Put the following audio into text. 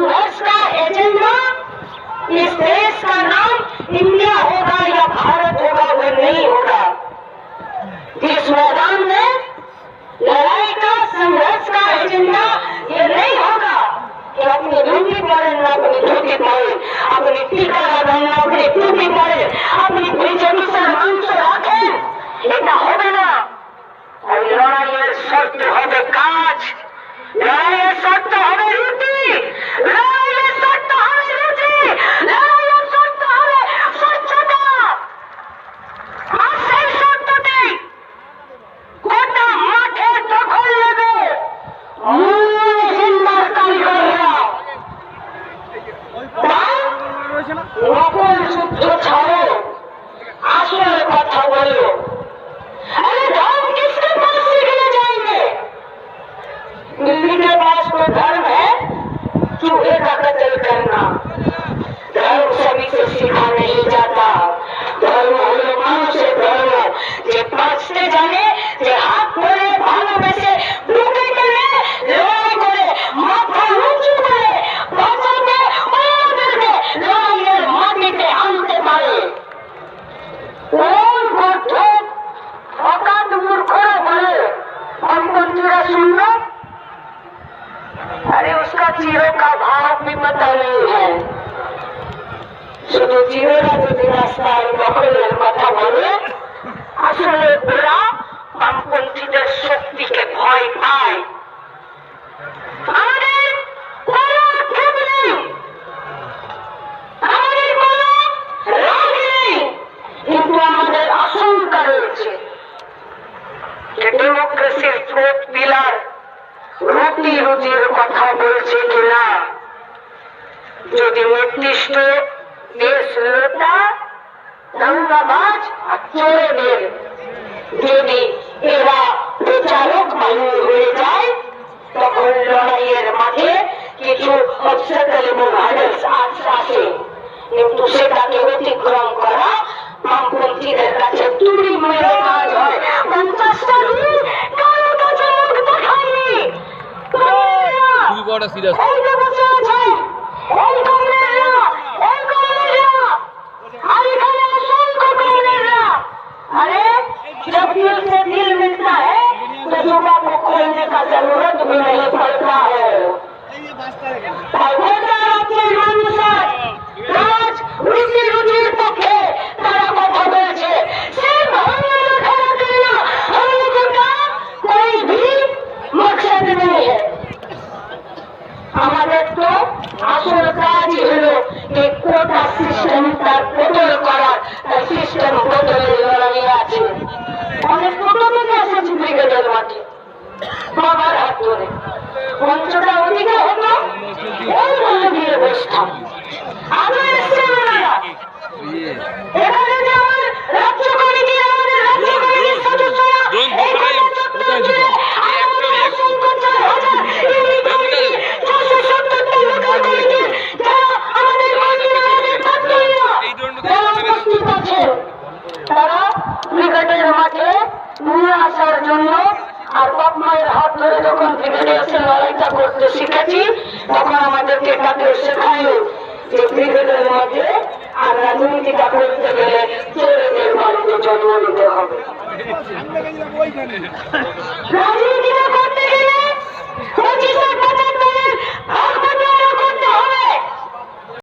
संघर्ष का एजेंडा? इस देश का नाम इंडिया होगा या भारत होगा वह नहीं होगा। इस मैदान में लड़ाई का, संघर्ष का एजेंडा ये नहीं होगा कि अपने धूपी पड़े ना अपनी धूपी पड़े, अपनी टीका लगाना, अपनी टूटी पड़े, अपनी बीजेपी से मान से रखे। इतना होगा ना। और लड़ाई सत्य होगा, काज। लड़ाई सत्य होगा No! सुन। सुनना अरे उसका चीरो का भाव भी पता नहीं है। सुनो जीवेरा जो रास्ता মহলের কথা বলে আসলে ওরা বামপন্থীদের শক্তি রুটি রুজির কথা বলছে কিনা? যদি নির্দিষ্ট দেশ নেতা দাঙ্গাবাজ চোরেদের যদি এরা বিচারক বাহিনী কমরেডরা। अरे जब दिल से दिल मिलता है तो युवा को खोलने का जरूरत भी नहीं पड़ता है বাবার হাত ধরে হতো ওই ভাবে বসতাম আজও এসছে ওনারা এখানে যে আমার রাজ্য কমিটি আমাদের রাজ্য কমিটির সদস্যরা ড্রোন, এখানে কোথায় চক্র কোথায় দিয়ে আমাদের অসংখ্য হাজার ইউনি কমিটি, চারশো সত্তরটা লোকাল কমিটি, যারা আমাদের মন্দির, আমাদের ছাত্রীরা, এই ড্রোনটা যারা উপস্থিত আছেন, তারা ক্রিকেটের মাঠে নিয়ে আসার জন্য আর বাপ মায়ের হাত ধরে যখন এসে লড়াইটা করতে শিখেছি তখন আমাদেরকে তাদের শেখায়নি যে ক্রিকেটের মাঝে আর রাজনীতিটা করতে গেলে চোরেদের বাড়িতে জন্ম নিতে হবে। রাজনীতি